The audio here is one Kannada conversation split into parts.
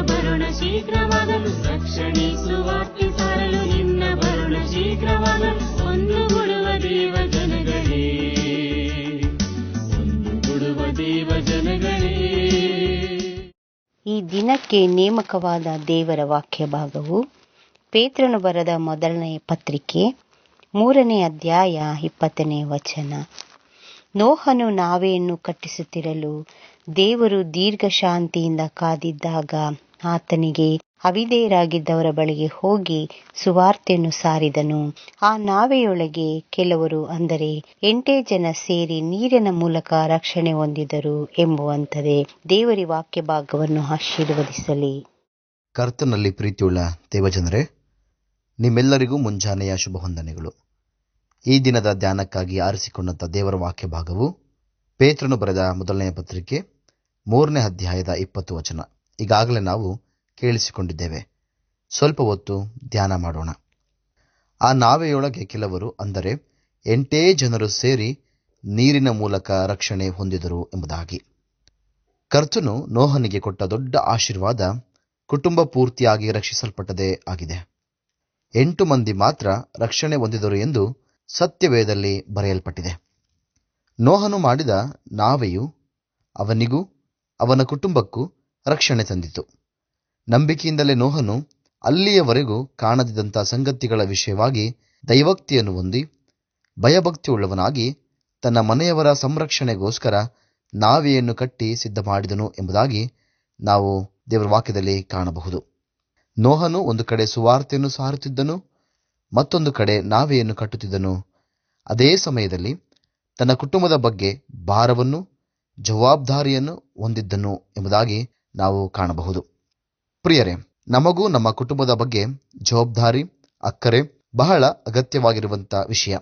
ಬರುಣ ಶೀಘ್ರವಾಗಲು ರಕ್ಷಣೆ ಸುವಾರ್ತೆ ಸಾರಲು ನಿನ್ನ ಬರುಣ ಶೀಘ್ರವಾಗಲು ಒಂದು ಗುಡುವ ದೇವ ಈ ದಿನಕ್ಕೆ ನೇಮಕವಾದ ದೇವರ ವಾಕ್ಯ ಭಾಗವು ಪೇತ್ರನು ಬರೆದ ಮೊದಲನೆಯ ಪತ್ರಿಕೆ ಮೂರನೇ ಅಧ್ಯಾಯ ಇಪ್ಪತ್ತನೇ ವಚನ. ನೋಹನು ನಾವೆಯನ್ನು ಕಟ್ಟಿಸುತ್ತಿರಲು ದೇವರು ದೀರ್ಘ ಶಾಂತಿಯಿಂದ ಕಾದಿದ್ದಾಗ ಆತನಿಗೆ ಅವಿದೇಯರಾಗಿದ್ದವರ ಬಳಿಗೆ ಹೋಗಿ ಸುವಾರ್ತೆಯನ್ನು ಸಾರಿದನು. ಆ ನಾವೆಯೊಳಗೆ ಕೆಲವರು ಅಂದರೆ ಎಂಟೇ ಜನ ಸೇರಿ ನೀರಿನ ಮೂಲಕ ರಕ್ಷಣೆ ಹೊಂದಿದರು ಎಂಬುವಂತದೆ ದೇವರಿ ವಾಕ್ಯ ಭಾಗವನ್ನು ಆಶೀರ್ವದಿಸಲಿ. ಕರ್ತನಲ್ಲಿ ಪ್ರೀತಿಯುಳ್ಳ ದೇವಜನರೇ, ನಿಮ್ಮೆಲ್ಲರಿಗೂ ಮುಂಜಾನೆಯ ಶುಭ ಹೊಂದನೆಗಳು ಈ ದಿನದ ಧ್ಯಾನಕ್ಕಾಗಿ ಆರಿಸಿಕೊಂಡಂಥ ದೇವರ ವಾಕ್ಯ ಭಾಗವು ಪೇತ್ರನು ಬರೆದ ಮೊದಲನೆಯ ಪತ್ರಿಕೆ ಮೂರನೇ ಅಧ್ಯಾಯದ ಇಪ್ಪತ್ತು ವಚನ. ಈಗಾಗಲೇ ನಾವು ಕೇಳಿಸಿಕೊಂಡಿದ್ದೇವೆ. ಸ್ವಲ್ಪ ಹೊತ್ತು ಧ್ಯಾನ ಮಾಡೋಣ. ಆ ನಾವೆಯೊಳಗೆ ಕೆಲವರು ಅಂದರೆ ಎಂಟೇ ಜನರು ಸೇರಿ ನೀರಿನ ಮೂಲಕ ರಕ್ಷಣೆ ಹೊಂದಿದರು ಎಂಬುದಾಗಿ. ಕರ್ತನು ನೋಹನಿಗೆ ಕೊಟ್ಟ ದೊಡ್ಡ ಆಶೀರ್ವಾದ ಕುಟುಂಬ ಪೂರ್ತಿಯಾಗಿ ರಕ್ಷಿಸಲ್ಪಟ್ಟದೇ ಆಗಿದೆ. ಎಂಟು ಮಂದಿ ಮಾತ್ರ ರಕ್ಷಣೆ ಹೊಂದಿದರು ಎಂದು ಸತ್ಯವೇದಲ್ಲಿ ಬರೆಯಲ್ಪಟ್ಟಿದೆ. ನೋಹನು ಮಾಡಿದ ನಾವೆಯು ಅವನಿಗೂ ಅವನ ಕುಟುಂಬಕ್ಕೂ ರಕ್ಷಣೆ ತಂದಿತು. ನಂಬಿಕೆಯಿಂದಲೇ ನೋಹನು ಅಲ್ಲಿಯವರೆಗೂ ಕಾಣದಿದ್ದಂಥ ಸಂಗತಿಗಳ ವಿಷಯವಾಗಿ ದೈವಕ್ತಿಯನ್ನು ಹೊಂದಿ ಭಯಭಕ್ತಿಯುಳ್ಳವನಾಗಿ ತನ್ನ ಮನೆಯವರ ಸಂರಕ್ಷಣೆಗೋಸ್ಕರ ನಾವೆಯನ್ನು ಕಟ್ಟಿ ಸಿದ್ಧ ಮಾಡಿದನು ಎಂಬುದಾಗಿ ನಾವು ದೇವರ ವಾಕ್ಯದಲ್ಲಿ ಕಾಣಬಹುದು. ನೋಹನು ಒಂದು ಕಡೆ ಸುವಾರ್ತೆಯನ್ನು ಸಾರುತ್ತಿದ್ದನು, ಮತ್ತೊಂದು ಕಡೆ ನಾವೆಯನ್ನು ಕಟ್ಟುತ್ತಿದ್ದನು. ಅದೇ ಸಮಯದಲ್ಲಿ ತನ್ನ ಕುಟುಂಬದ ಬಗ್ಗೆ ಭಾರವನ್ನು ಜವಾಬ್ದಾರಿಯನ್ನು ಹೊಂದಿದ್ದನು ಎಂಬುದಾಗಿ ನಾವು ಕಾಣಬಹುದು. ಪ್ರಿಯರೇ, ನಮಗೂ ನಮ್ಮ ಕುಟುಂಬದ ಬಗ್ಗೆ ಜವಾಬ್ದಾರಿ, ಅಕ್ಕರೆ, ಬಹಳ ಅಗತ್ಯವಾಗಿರುವಂಥ ವಿಷಯ.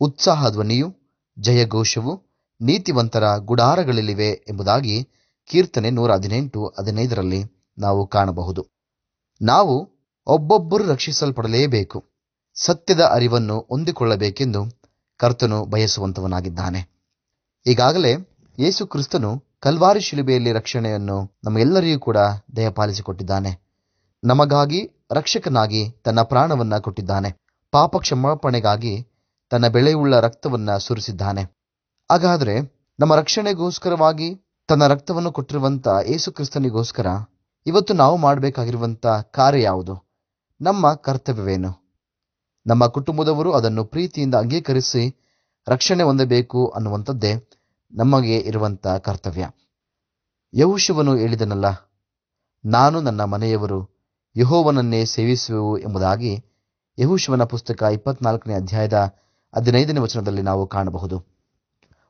ಉತ್ಸಾಹ ಧ್ವನಿಯು, ಜಯಘೋಷವು, ನೀತಿವಂತರ ಗುಡಾರಗಳಲ್ಲಿವೆ ಎಂಬುದಾಗಿ ಕೀರ್ತನೆ ನೂರ ಹದಿನೆಂಟು, ಹದಿನೈದರಲ್ಲಿ ನಾವು ಕಾಣಬಹುದು. ನಾವು ಒಬ್ಬೊಬ್ಬರು ರಕ್ಷಿಸಲ್ಪಡಲೇಬೇಕು. ಸತ್ಯದ ಅರಿವನ್ನು ಹೊಂದಿಕೊಳ್ಳಬೇಕೆಂದು ಕರ್ತನು ಬಯಸುವಂತವನಾಗಿದ್ದಾನೆ. ಈಗಾಗಲೇ ಯೇಸು ಕ್ರಿಸ್ತನು ಕಲ್ವಾರಿ ಶಿಲುಬೆಯಲ್ಲಿ ರಕ್ಷಣೆಯನ್ನು ನಮ್ಮೆಲ್ಲರಿಗೂ ಕೂಡ ದಯಪಾಲಿಸಿಕೊಟ್ಟಿದ್ದಾನೆ. ನಮಗಾಗಿ ರಕ್ಷಕನಾಗಿ ತನ್ನ ಪ್ರಾಣವನ್ನ ಕೊಟ್ಟಿದ್ದಾನೆ. ಪಾಪ ಕ್ಷಮಾಪಣೆಗಾಗಿ ತನ್ನ ಬೆಳೆಯುಳ್ಳ ರಕ್ತವನ್ನ ಸುರಿಸಿದ್ದಾನೆ. ಹಾಗಾದರೆ ನಮ್ಮ ರಕ್ಷಣೆಗೋಸ್ಕರವಾಗಿ ತನ್ನ ರಕ್ತವನ್ನು ಕೊಟ್ಟಿರುವಂಥ ಯೇಸು ಕ್ರಿಸ್ತನಿಗೋಸ್ಕರ ಇವತ್ತು ನಾವು ಮಾಡಬೇಕಾಗಿರುವಂಥ ಕಾರ್ಯ ಯಾವುದು? ನಮ್ಮ ಕರ್ತವ್ಯವೇನು? ನಮ್ಮ ಕುಟುಂಬದವರು ಅದನ್ನು ಪ್ರೀತಿಯಿಂದ ಅಂಗೀಕರಿಸಿ ರಕ್ಷಣೆ ಹೊಂದಬೇಕು ಅನ್ನುವಂಥದ್ದೇ. ನಮಗೆ ಇರುವಂಥ ಕರ್ತವ್ಯ. ಯಹುಶುವನು ಹೇಳಿದನಲ್ಲ, ನಾನು ನನ್ನ ಮನೆಯವರು ಯಹೋವನನ್ನೇ ಸೇವಿಸುವೆವು ಎಂಬುದಾಗಿ ಯಹುಶುವನ ಪುಸ್ತಕ ಇಪ್ಪತ್ನಾಲ್ಕನೇ ಅಧ್ಯಾಯದ ಹದಿನೈದನೇ ವಚನದಲ್ಲಿ ನಾವು ಕಾಣಬಹುದು.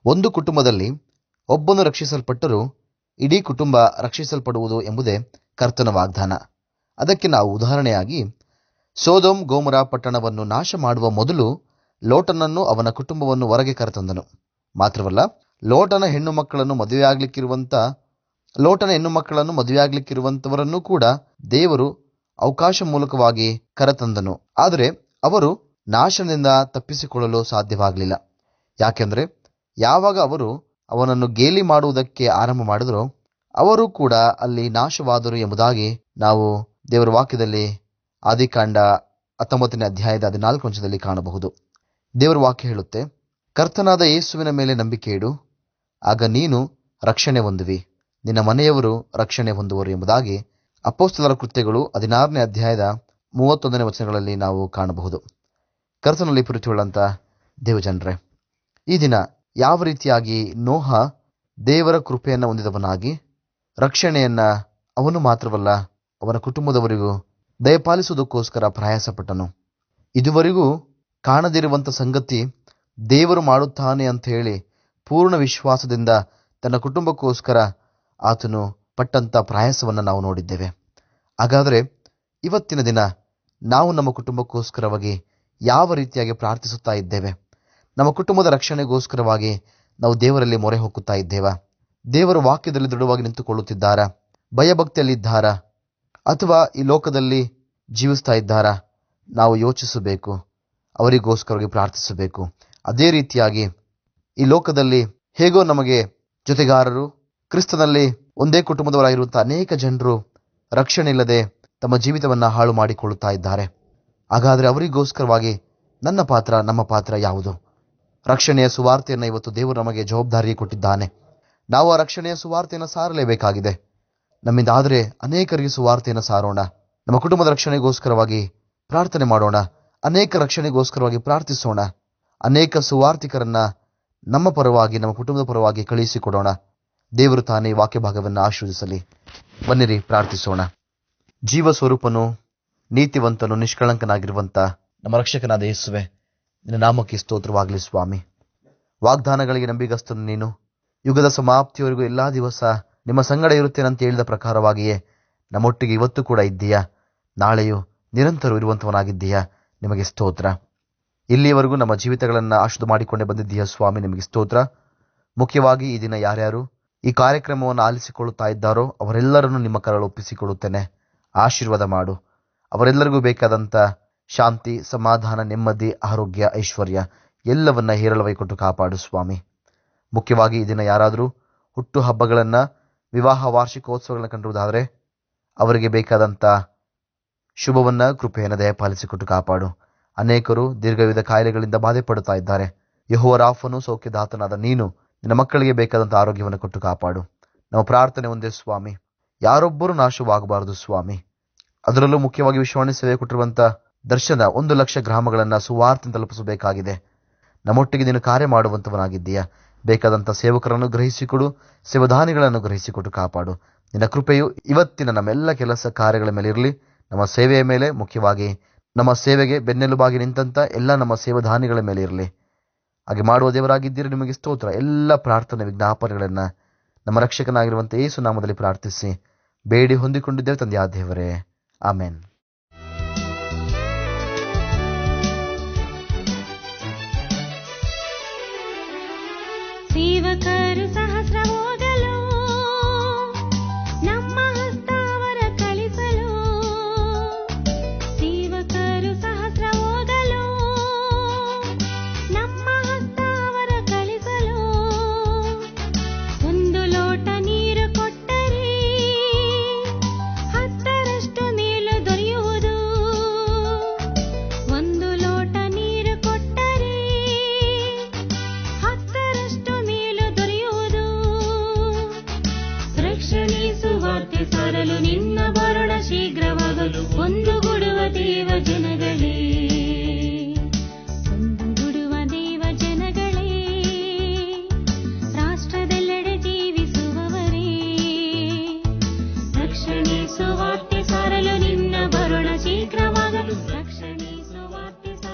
ಒಂದು ಕುಟುಂಬದಲ್ಲಿ ಒಬ್ಬನು ರಕ್ಷಿಸಲ್ಪಟ್ಟರೂ ಇಡೀ ಕುಟುಂಬ ರಕ್ಷಿಸಲ್ಪಡುವುದು ಎಂಬುದೇ ಕರ್ತನ ವಾಗ್ದಾನ. ಅದಕ್ಕೆ ನಾವು ಉದಾಹರಣೆಯಾಗಿ ಸೋದೋಮ್ ಗೋಮರ ಪಟ್ಟಣವನ್ನು ನಾಶ ಮಾಡುವ ಮೊದಲು ಲೋಟನನ್ನು ಅವನ ಕುಟುಂಬವನ್ನು ಹೊರಗೆ ಕರೆತಂದನು. ಮಾತ್ರವಲ್ಲ ಲೋಟನ ಹೆಣ್ಣು ಮಕ್ಕಳನ್ನು ಮದುವೆಯಾಗಲಿಕ್ಕಿರುವಂಥ ಲೋಟನ ಹೆಣ್ಣು ಮಕ್ಕಳನ್ನು ಮದುವೆಯಾಗಲಿಕ್ಕಿರುವಂಥವರನ್ನು ಕೂಡ ದೇವರು ಅವಕಾಶ ಮೂಲಕವಾಗಿ ಕರೆತಂದನು. ಆದರೆ ಅವರು ನಾಶನದಿಂದ ತಪ್ಪಿಸಿಕೊಳ್ಳಲು ಸಾಧ್ಯವಾಗಲಿಲ್ಲ. ಯಾಕೆಂದರೆ ಯಾವಾಗ ಅವರು ಅವನನ್ನು ಗೇಲಿ ಮಾಡುವುದಕ್ಕೆ ಆರಂಭ ಮಾಡಿದರೋ, ಅವರು ಕೂಡ ಅಲ್ಲಿ ನಾಶವಾದರು ಎಂಬುದಾಗಿ ನಾವು ದೇವರ ವಾಕ್ಯದಲ್ಲಿ ಆದಿಕಾಂಡ ಹತ್ತೊಂಬತ್ತನೇ ಅಧ್ಯಾಯದ ಹದಿನಾಲ್ಕು ಅಂಶದಲ್ಲಿ ಕಾಣಬಹುದು. ದೇವರ ವಾಕ್ಯ ಹೇಳುತ್ತೆ, ಕರ್ತನಾದ ಯೇಸುವಿನ ಮೇಲೆ ನಂಬಿಕೆ ಇಡು ಆಗ ನೀನು ರಕ್ಷಣೆ ಹೊಂದುವಿ. ನಿನ್ನ ಮನೆಯವರು ರಕ್ಷಣೆ ಹೊಂದುವರು ಎಂಬುದಾಗಿ ಅಪ್ಪೋಸ್ತಲರ ಕೃತ್ಯಗಳು ಹದಿನಾರನೇ ಅಧ್ಯಾಯದ ಮೂವತ್ತೊಂದನೇ ವಚನಗಳಲ್ಲಿ ನಾವು ಕಾಣಬಹುದು. ಕರ್ತನಲ್ಲಿ ಪ್ರೀತಿಯುಳ್ಳಂತ ದೇವಜನರೇ, ಈ ದಿನ ಯಾವ ರೀತಿಯಾಗಿ ನೋಹ ದೇವರ ಕೃಪೆಯನ್ನು ಹೊಂದಿದವನಾಗಿ, ರಕ್ಷಣೆಯನ್ನ ಅವನು ಮಾತ್ರವಲ್ಲ, ಅವನ ಕುಟುಂಬದವರಿಗೂ ದಯಪಾಲಿಸುವುದಕ್ಕೋಸ್ಕರ ಪ್ರಯಾಸಪಟ್ಟನು. ಇದುವರೆಗೂ ಕಾಣದಿರುವಂತ ಸಂಗತಿ ದೇವರು ಮಾಡುತ್ತಾನೆ ಅಂತ ಹೇಳಿ ಪೂರ್ಣ ವಿಶ್ವಾಸದಿಂದ ತನ್ನ ಕುಟುಂಬಕ್ಕೋಸ್ಕರ ಆತನು ಪಟ್ಟಂತ ಪ್ರಯಾಸವನ್ನು ನಾವು ನೋಡಿದ್ದೇವೆ. ಹಾಗಾದರೆ ಇವತ್ತಿನ ದಿನ ನಾವು ನಮ್ಮ ಕುಟುಂಬಕ್ಕೋಸ್ಕರವಾಗಿ ಯಾವ ರೀತಿಯಾಗಿ ಪ್ರಾರ್ಥಿಸುತ್ತಾ ಇದ್ದೇವೆ? ನಮ್ಮ ಕುಟುಂಬದ ರಕ್ಷಣೆಗೋಸ್ಕರವಾಗಿ ನಾವು ದೇವರಲ್ಲಿ ಮೊರೆ ಹೋಗುತ್ತಾ ಇದ್ದೇವಾ? ದೇವರ ವಾಕ್ಯದಲ್ಲಿ ದೃಢವಾಗಿ ನಿಂತುಕೊಳ್ಳುತ್ತಿದ್ದಾರಾ? ಭಯಭಕ್ತಿಯಲ್ಲಿದ್ದಾರಾ? ಅಥವಾ ಈ ಲೋಕದಲ್ಲಿ ಜೀವಿಸ್ತಾ ಇದ್ದಾರಾ? ನಾವು ಯೋಚಿಸಬೇಕು, ಅವರಿಗೋಸ್ಕರವಾಗಿ ಪ್ರಾರ್ಥಿಸಬೇಕು. ಅದೇ ರೀತಿಯಾಗಿ ಈ ಲೋಕದಲ್ಲಿ ಹೇಗೋ ನಮಗೆ ಜೊತೆಗಾರರು, ಕ್ರಿಸ್ತನಲ್ಲಿ ಒಂದೇ ಕುಟುಂಬದವರಾಗಿರುವಂತಹ ಅನೇಕ ಜನರು ರಕ್ಷಣೆ ಇಲ್ಲದೆ ತಮ್ಮ ಜೀವಿತವನ್ನ ಹಾಳು ಮಾಡಿಕೊಳ್ಳುತ್ತಾ ಇದ್ದಾರೆ. ಹಾಗಾದರೆ ಅವರಿಗೋಸ್ಕರವಾಗಿ ನನ್ನ ಪಾತ್ರ, ನಮ್ಮ ಪಾತ್ರ ಯಾವುದು? ರಕ್ಷಣೆಯ ಸುವಾರ್ತೆಯನ್ನು ಇವತ್ತು ದೇವರು ನಮಗೆ ಜವಾಬ್ದಾರಿ ಕೊಟ್ಟಿದ್ದಾನೆ. ನಾವು ಆ ರಕ್ಷಣೆಯ ಸುವಾರ್ತೆಯನ್ನು ಸಾರಲೇಬೇಕಾಗಿದೆ. ನಮ್ಮಿಂದಾದರೆ ಅನೇಕರಿಗೆ ಸುವಾರ್ತೆಯನ್ನು ಸಾರೋಣ. ನಮ್ಮ ಕುಟುಂಬದ ರಕ್ಷಣೆಗೋಸ್ಕರವಾಗಿ ಪ್ರಾರ್ಥನೆ ಮಾಡೋಣ. ಅನೇಕ ರಕ್ಷಣೆಗೋಸ್ಕರವಾಗಿ ಪ್ರಾರ್ಥಿಸೋಣ. ಅನೇಕ ಸುವಾರ್ತಿಕರನ್ನ ನಮ್ಮ ಪರವಾಗಿ, ನಮ್ಮ ಕುಟುಂಬದ ಪರವಾಗಿ ಕಳುಹಿಸಿಕೊಡೋಣ. ದೇವರು ತಾನೇ ವಾಕ್ಯ ಭಾಗವನ್ನು ಆಶೀರ್ವದಿಸಲಿ. ಬನ್ನಿರಿ, ಪ್ರಾರ್ಥಿಸೋಣ. ಜೀವ ಸ್ವರೂಪನು ನೀತಿವಂತನು, ನಿಷ್ಕಳಂಕನಾಗಿರುವಂತ ನಮ್ಮ ರಕ್ಷಕನಾದ ಯೇಸುವೆ, ನಿನ್ನ ನಾಮಕ್ಕೆ ಸ್ತೋತ್ರವಾಗಲಿ ಸ್ವಾಮಿ. ವಾಗ್ದಾನಗಳಿಗೆ ನಂಬಿಗಸ್ತನು ನೀನು. ಯುಗದ ಸಮಾಪ್ತಿಯವರೆಗೂ ಎಲ್ಲಾ ದಿವಸ ನಿಮ್ಮ ಸಂಗಡ ಇರುತ್ತೇನಂತ ಹೇಳಿದ ಪ್ರಕಾರವಾಗಿಯೇ ನಮ್ಮೊಟ್ಟಿಗೆ ಇವತ್ತು ಕೂಡ ಇದ್ದೀಯಾ? ನಾಳೆಯೂ ನಿರಂತರ ಇರುವಂತವನಾಗಿದ್ದೀಯಾ? ನಿಮಗೆ ಸ್ತೋತ್ರ. ಇಲ್ಲಿಯವರೆಗೂ ನಮ್ಮ ಜೀವಿತಗಳನ್ನು ಆಶುದು ಮಾಡಿಕೊಂಡೇ ಬಂದಿದ್ದೀಯ ಸ್ವಾಮಿ? ನಿಮಗೆ ಸ್ತೋತ್ರ. ಮುಖ್ಯವಾಗಿ ಈ ದಿನ ಯಾರ್ಯಾರು ಈ ಕಾರ್ಯಕ್ರಮವನ್ನು ಆಲಿಸಿಕೊಳ್ಳುತ್ತಾ ಇದ್ದಾರೋ ಅವರೆಲ್ಲರನ್ನು ನಿಮ್ಮ ಕರಳು ಒಪ್ಪಿಸಿಕೊಡುತ್ತೇನೆ. ಆಶೀರ್ವಾದ ಮಾಡು. ಅವರೆಲ್ಲರಿಗೂ ಬೇಕಾದಂಥ ಶಾಂತಿ, ಸಮಾಧಾನ, ನೆಮ್ಮದಿ, ಆರೋಗ್ಯ, ಐಶ್ವರ್ಯ ಎಲ್ಲವನ್ನ ಹೇರಳವಾಗಿ ಕೊಟ್ಟು ಕಾಪಾಡು ಸ್ವಾಮಿ. ಮುಖ್ಯವಾಗಿ ಈ ದಿನ ಯಾರಾದರೂ ಹುಟ್ಟು ಹಬ್ಬಗಳನ್ನ ವಿವಾಹ, ವಾರ್ಷಿಕೋತ್ಸವಗಳನ್ನ ಕಂಡಿರುವುದಾದರೆ ಅವರಿಗೆ ಬೇಕಾದಂಥ ಶುಭವನ್ನ, ಕೃಪೆಯನ್ನು ದಯಪಾಲಿಸಿಕೊಟ್ಟು ಕಾಪಾಡು. ಅನೇಕರು ದೀರ್ಘವಿಧ ಕಾಯಿಲೆಗಳಿಂದ ಬಾಧೆ ಪಡುತ್ತಾ ಇದ್ದಾರೆ. ಯಹುವ ರಾಫನು ಸೌಖ್ಯದಾತನಾದ ನೀನು ನಿನ್ನ ಮಕ್ಕಳಿಗೆ ಬೇಕಾದಂಥ ಆರೋಗ್ಯವನ್ನು ಕೊಟ್ಟು ಕಾಪಾಡು. ನಾವು ಪ್ರಾರ್ಥನೆ ಒಂದೇ ಸ್ವಾಮಿ. ಯಾರೊಬ್ಬರೂ ನಾಶವಾಗಬಾರದು ಸ್ವಾಮಿ. ಅದರಲ್ಲೂ ಮುಖ್ಯವಾಗಿ ವಿಶ್ವಾಣಿ ಸೇವೆ ಕೊಟ್ಟಿರುವಂತ ದರ್ಶನ ಒಂದು ಲಕ್ಷ ಗ್ರಾಮಗಳನ್ನು ಸುವಾರ್ತೆ ತಲುಪಿಸಬೇಕಾಗಿದೆ. ನಮ್ಮೊಟ್ಟಿಗೆ ನೀನು ಕಾರ್ಯ ಮಾಡುವಂತವನಾಗಿದ್ದೀಯಾ? ಬೇಕಾದಂಥ ಸೇವಕರನ್ನು ಗ್ರಹಿಸಿಕೊಡು ಸೇವಧಾನಿಗಳನ್ನು ಗ್ರಹಿಸಿಕೊಟ್ಟು ಕಾಪಾಡು. ನಿನ್ನ ಕೃಪೆಯು ಇವತ್ತಿನ ನಮ್ಮೆಲ್ಲ ಕೆಲಸ ಕಾರ್ಯಗಳ ಮೇಲೆ ಇರಲಿ ನಮ್ಮ ಸೇವೆಯ ಮೇಲೆ ಮುಖ್ಯವಾಗಿ ನಮ್ಮ ಸೇವೆಗೆ ಬೆನ್ನೆಲುಬಾಗಿ ನಿಂತಂಥ ಎಲ್ಲ ನಮ್ಮ ಸೇವಧಾನಿಗಳ ಮೇಲೆ ಇರಲಿ. ಹಾಗೆ ಮಾಡುವ ದೇವರಾಗಿದ್ದೀರಿ ನಿಮಗೆ ಸ್ತೋತ್ರ. ಎಲ್ಲ ಪ್ರಾರ್ಥನೆ ವಿಜ್ಞಾಪನೆಗಳನ್ನು ನಮ್ಮ ರಕ್ಷಕನಾಗಿರುವಂಥ ಯೇಸು ನಾಮದಲ್ಲಿ ಪ್ರಾರ್ಥಿಸಿ ಬೇಡಿ ಹೊಂದಿಕೊಂಡಿದ್ದೇವೆ ತಂದೆಯ ದೇವರೇ. ಆಮೇನ್. ಸೇವಕರು ಸಹಸ್ರ